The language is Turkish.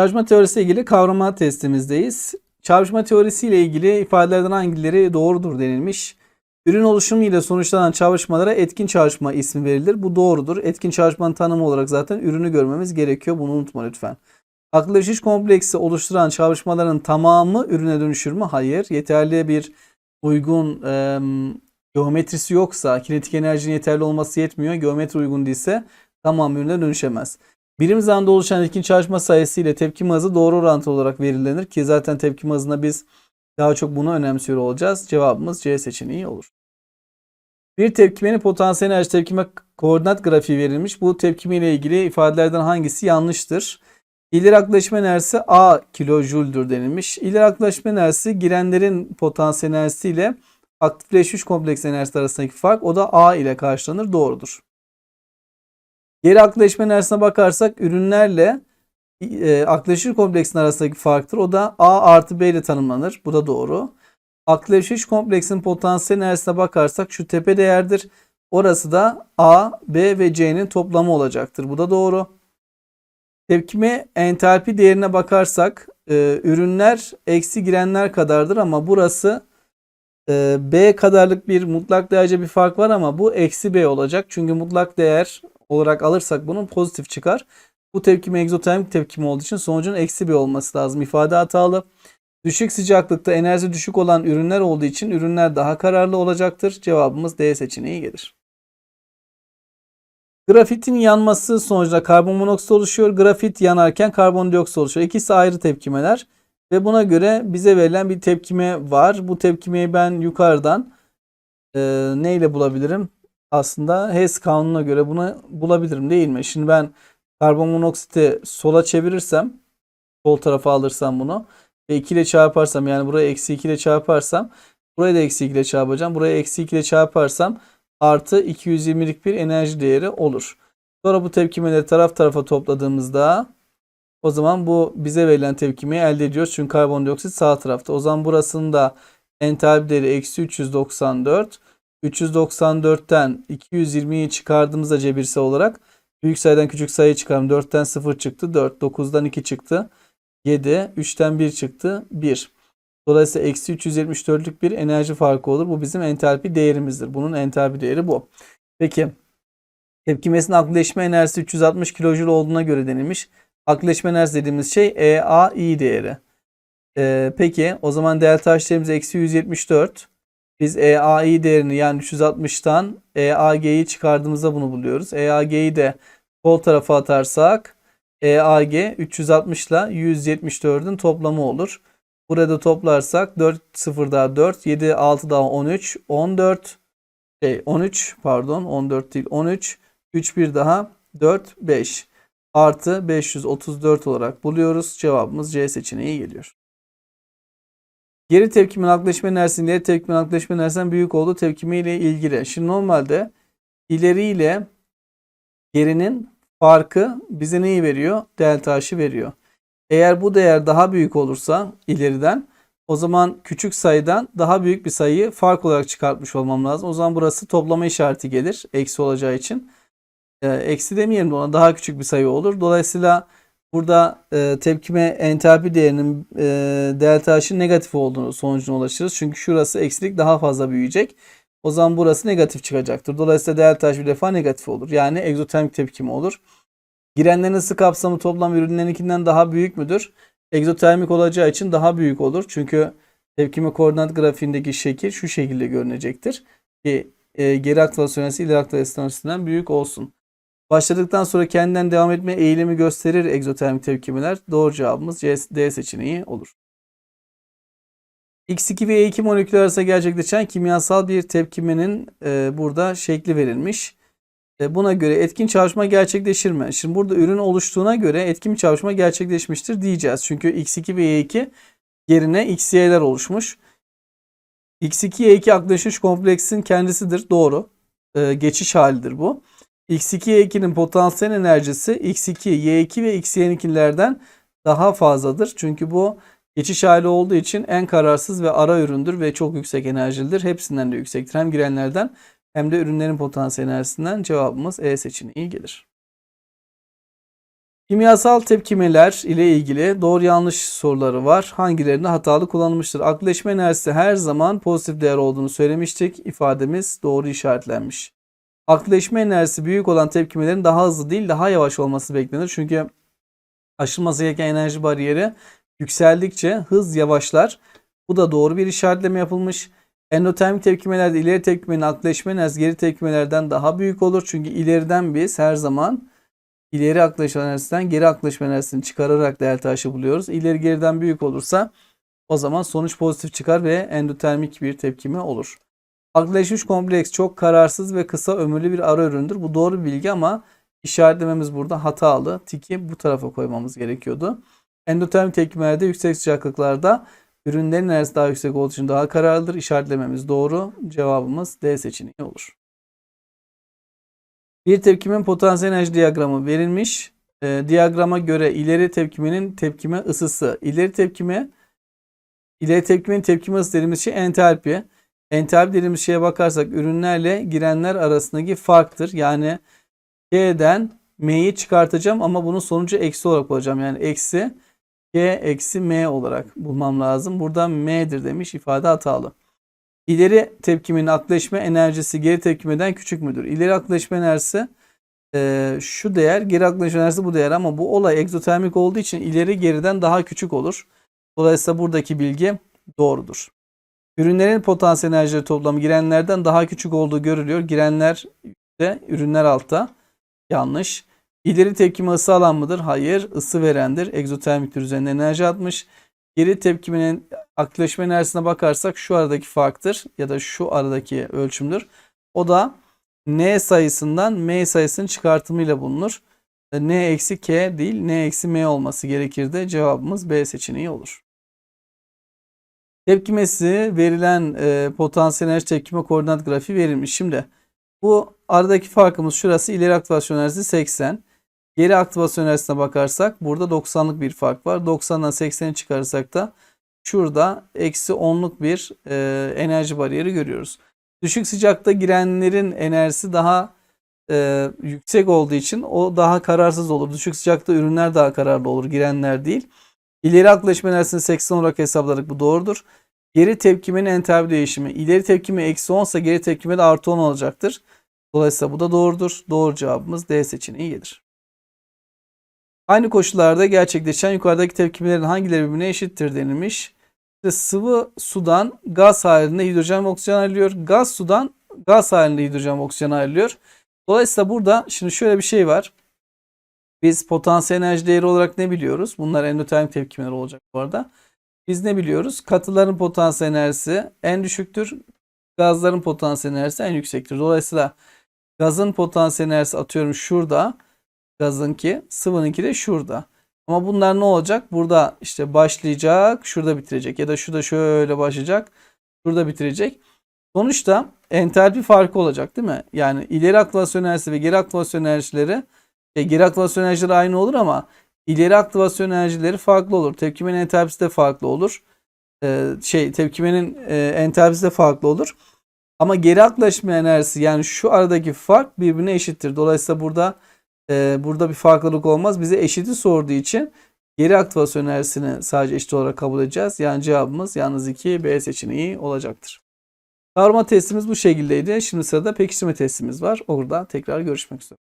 Çarpışma teorisi ile ilgili kavrama testimizdeyiz. Çarpışma teorisi ile ilgili ifadelerden hangileri doğrudur denilmiş. Ürün oluşumu ile sonuçlanan çarpışmalara etkin çarpışma ismi verilir. Bu doğrudur. Etkin çarpışmanın tanımı olarak zaten ürünü görmemiz gerekiyor. Bunu unutma lütfen. Aklı şiş kompleksi oluşturan çarpışmaların tamamı ürüne dönüşür mü? Hayır. Yeterli bir uygun e, geometrisi yoksa, kinetik enerjinin yeterli olması yetmiyor. Geometri uygun değilse tamam ürüne dönüşemez. Birim zamanda oluşan etkin çarpışma sayısı ile tepkime hızı doğru orantılı olarak belirlenir ki zaten tepkime hızına biz daha çok bunu önemsiyor olacağız. Cevabımız C seçeneği olur. Bir tepkimenin potansiyel enerji tepkime koordinat grafiği verilmiş. Bu tepkime ile ilgili ifadelerden hangisi yanlıştır? İleri aklaşma enerjisi A kilojoule'dur denilmiş. İleri aklaşma enerjisi girenlerin potansiyel enerjisi ile aktifleşmiş kompleks enerjisi arasındaki fark o da A ile karşılanır. Doğrudur. Geri akleşme enerjisine bakarsak ürünlerle e, akleşir kompleksin arasındaki farktır. O da A artı B ile tanımlanır. Bu da doğru. Akleşiş kompleksin potansiyel enerjisine bakarsak şu tepe değerdir. Orası da A, B ve C'nin toplamı olacaktır. Bu da doğru. Tepkime entalpi değerine bakarsak e, ürünler eksi girenler kadardır ama burası e, B kadarlık bir mutlak değerce bir fark var ama bu eksi B olacak. Çünkü mutlak değer olarak alırsak bunun pozitif çıkar. Bu tepkime egzotermik tepkime olduğu için sonucun eksi bir olması lazım. İfade hatalı. Düşük sıcaklıkta enerji düşük olan ürünler olduğu için ürünler daha kararlı olacaktır. Cevabımız D seçeneği gelir. Grafitin yanması sonucunda karbon monoksit oluşuyor. Grafit yanarken karbondioksit oluşuyor. İkisi ayrı tepkimeler. Ve buna göre bize verilen bir tepkime var. Bu tepkimeyi ben yukarıdan e, neyle bulabilirim? Aslında Hess kanununa göre bunu bulabilirim değil mi? Şimdi ben karbon monoksiti sola çevirirsem sol tarafa alırsam bunu ve 2 ile çarparsam yani buraya eksi 2 ile çarparsam buraya da eksi 2 ile çarpacağım. Buraya eksi 2 ile çarparsam artı 220'lik bir enerji değeri olur. Sonra bu tepkimeleri taraf tarafa topladığımızda o zaman bu bize verilen tepkimeyi elde ediyoruz. Çünkü karbondioksit sağ tarafta. O zaman burasının da entalpi değeri eksi 394. 394'ten 220'yi çıkardığımızda cebirsel olarak büyük sayıdan küçük sayı çıkarım. 4'ten 0 çıktı. 4. 9'dan 2 çıktı. 7. 3'ten 1 çıktı. 1. Dolayısıyla eksi 374'lük bir enerji farkı olur. Bu bizim entalpi değerimizdir. Bunun entalpi değeri bu. Peki tepkimesinin akleşme enerjisi 360 kilojoule olduğuna göre denilmiş. Akleşme enerjisi dediğimiz şey EAI değeri. Ee, peki o zaman delta H değerimiz eksi 174. Biz EAI değerini yani 360'tan EAG'yi çıkardığımızda bunu buluyoruz. EAG'yi de sol tarafa atarsak EAG 360 ile 174'ün toplamı olur. Burada toplarsak 4 0 daha 4, 7 6 daha 13, 14 şey 13 pardon 14 değil 13, 3 1 daha 4 5 artı 534 olarak buluyoruz. Cevabımız C seçeneği geliyor. Geri tepkimin akleşme enerjisinin ileri tepkimin akleşme enerjisinden büyük olduğu tepkime ile ilgili. Şimdi normalde ileri ile gerinin farkı bize neyi veriyor? Delta H'ı veriyor. Eğer bu değer daha büyük olursa ileriden o zaman küçük sayıdan daha büyük bir sayıyı fark olarak çıkartmış olmam lazım. O zaman burası toplama işareti gelir. Eksi olacağı için. Ee, eksi demeyelim de ona daha küçük bir sayı olur. Dolayısıyla burada e, tepkime entalpi değerinin e, delta H'ın negatif olduğunu sonucuna ulaşırız. Çünkü şurası eksilik daha fazla büyüyecek. O zaman burası negatif çıkacaktır. Dolayısıyla delta H bir defa negatif olur. Yani egzotermik tepkime olur. Girenlerin ısı kapsamı toplam ürünlerinkinden daha büyük müdür? Egzotermik olacağı için daha büyük olur. Çünkü tepkime koordinat grafiğindeki şekil şu şekilde görünecektir. Ki e, geri aktivasyon ileri aktivasyon büyük olsun. Başladıktan sonra kendinden devam etme eğilimi gösterir egzotermik tepkimeler. Doğru cevabımız D seçeneği olur. X2 ve E2 molekülü arasında gerçekleşen kimyasal bir tepkimenin e, burada şekli verilmiş. E, buna göre etkin çarpışma gerçekleşir mi? Şimdi burada ürün oluştuğuna göre etkin bir çarpışma gerçekleşmiştir diyeceğiz. Çünkü X2 ve Y2 yerine XY'ler oluşmuş. X2 Y2 akleşiş kompleksin kendisidir. Doğru. E, geçiş halidir bu. X2 Y2'nin potansiyel enerjisi X2 Y2 ve XY'ninkilerden daha fazladır. Çünkü bu geçiş hali olduğu için en kararsız ve ara üründür ve çok yüksek enerjilidir. Hepsinden de yüksektir. Hem girenlerden hem de ürünlerin potansiyel enerjisinden cevabımız E seçeneği gelir. Kimyasal tepkimeler ile ilgili doğru yanlış soruları var. Hangilerinde hatalı kullanılmıştır? Akleşme enerjisi her zaman pozitif değer olduğunu söylemiştik. İfademiz doğru işaretlenmiş. Akleşme enerjisi büyük olan tepkimelerin daha hızlı değil daha yavaş olması beklenir. Çünkü aşılması gereken enerji bariyeri yükseldikçe hız yavaşlar. Bu da doğru bir işaretleme yapılmış. Endotermik tepkimelerde ileri tepkimenin akleşme enerjisi geri tepkimelerden daha büyük olur. Çünkü ileriden biz her zaman ileri akleşme enerjisinden geri akleşme enerjisini çıkararak delta H'ı buluyoruz. İleri geriden büyük olursa o zaman sonuç pozitif çıkar ve endotermik bir tepkime olur. Akleşmiş kompleks çok kararsız ve kısa ömürlü bir ara üründür. Bu doğru bir bilgi ama işaretlememiz burada hatalı. Tiki bu tarafa koymamız gerekiyordu. Endotermik tepkimelerde yüksek sıcaklıklarda ürünlerin enerjisi daha yüksek olduğu için daha kararlıdır. İşaretlememiz doğru. Cevabımız D seçeneği olur. Bir tepkimin potansiyel enerji diyagramı verilmiş. Ee, diyagrama göre ileri tepkimenin tepkime ısısı. İleri tepkime ileri tepkimenin tepkime ısısı dediğimiz şey entalpi. Entalpi dediğimiz şeye bakarsak ürünlerle girenler arasındaki farktır. Yani K'den M'yi çıkartacağım ama bunun sonucu eksi olarak bulacağım. Yani eksi K eksi M olarak bulmam lazım. Burada M'dir demiş ifade hatalı. İleri tepkimin akleşme enerjisi geri tepkimeden küçük müdür? İleri akleşme enerjisi e, şu değer, geri akleşme enerjisi bu değer ama bu olay egzotermik olduğu için ileri geriden daha küçük olur. Dolayısıyla buradaki bilgi doğrudur. Ürünlerin potansiyel enerjileri toplamı girenlerden daha küçük olduğu görülüyor. Girenler de ürünler altta. Yanlış. İleri tepkime ısı alan mıdır? Hayır. Isı verendir. Egzotermiktir üzerine enerji atmış. Geri tepkiminin akleşme enerjisine bakarsak şu aradaki farktır ya da şu aradaki ölçümdür. O da N sayısından M sayısının çıkartımıyla bulunur. N eksi K değil N eksi M olması gerekirdi. Cevabımız B seçeneği olur. Tepkimesi verilen e, potansiyel enerji tepkime koordinat grafiği verilmiş. Şimdi bu aradaki farkımız şurası ileri aktivasyon enerjisi 80. Geri aktivasyon enerjisine bakarsak burada 90'lık bir fark var. 90'dan 80'i çıkarırsak da şurada eksi 10'luk bir e, enerji bariyeri görüyoruz. Düşük sıcakta girenlerin enerjisi daha e, yüksek olduğu için o daha kararsız olur. Düşük sıcakta ürünler daha kararlı olur girenler değil. İleri akleşme enerjisini 80 olarak hesapladık bu doğrudur. Geri tepkimenin entalpi değişimi. İleri tepkime eksi 10 ise geri tepkime de artı 10 olacaktır. Dolayısıyla bu da doğrudur. Doğru cevabımız D seçeneği gelir. Aynı koşullarda gerçekleşen yukarıdaki tepkimelerin hangileri birbirine eşittir denilmiş. İşte sıvı sudan gaz halinde hidrojen ve oksijen ayrılıyor. Gaz sudan gaz halinde hidrojen ve oksijen ayrılıyor. Dolayısıyla burada şimdi şöyle bir şey var. Biz potansiyel enerji değeri olarak ne biliyoruz? Bunlar endotermik tepkimeler olacak bu arada. Biz ne biliyoruz? Katıların potansiyel enerjisi en düşüktür. Gazların potansiyel enerjisi en yüksektir. Dolayısıyla gazın potansiyel enerjisi atıyorum şurada. Gazınki, sıvınınki de şurada. Ama bunlar ne olacak? Burada işte başlayacak, şurada bitirecek ya da şurada şöyle başlayacak, şurada bitirecek. Sonuçta entalpi farkı olacak değil mi? Yani ileri aktivasyon enerjisi ve geri aktivasyon enerjileri e, geri aktivasyon enerjileri aynı olur ama ileri aktivasyon enerjileri farklı olur. Tepkimenin entalpisi de farklı olur. E, şey tepkimenin e, entalpisi de farklı olur. Ama geri aklaşma enerjisi yani şu aradaki fark birbirine eşittir. Dolayısıyla burada e, burada bir farklılık olmaz. Bize eşiti sorduğu için geri aktivasyon enerjisini sadece eşit olarak kabul edeceğiz. Yani cevabımız yalnız 2 B seçeneği olacaktır. Kavrama testimiz bu şekildeydi. Şimdi sırada pekiştirme testimiz var. Orada tekrar görüşmek üzere.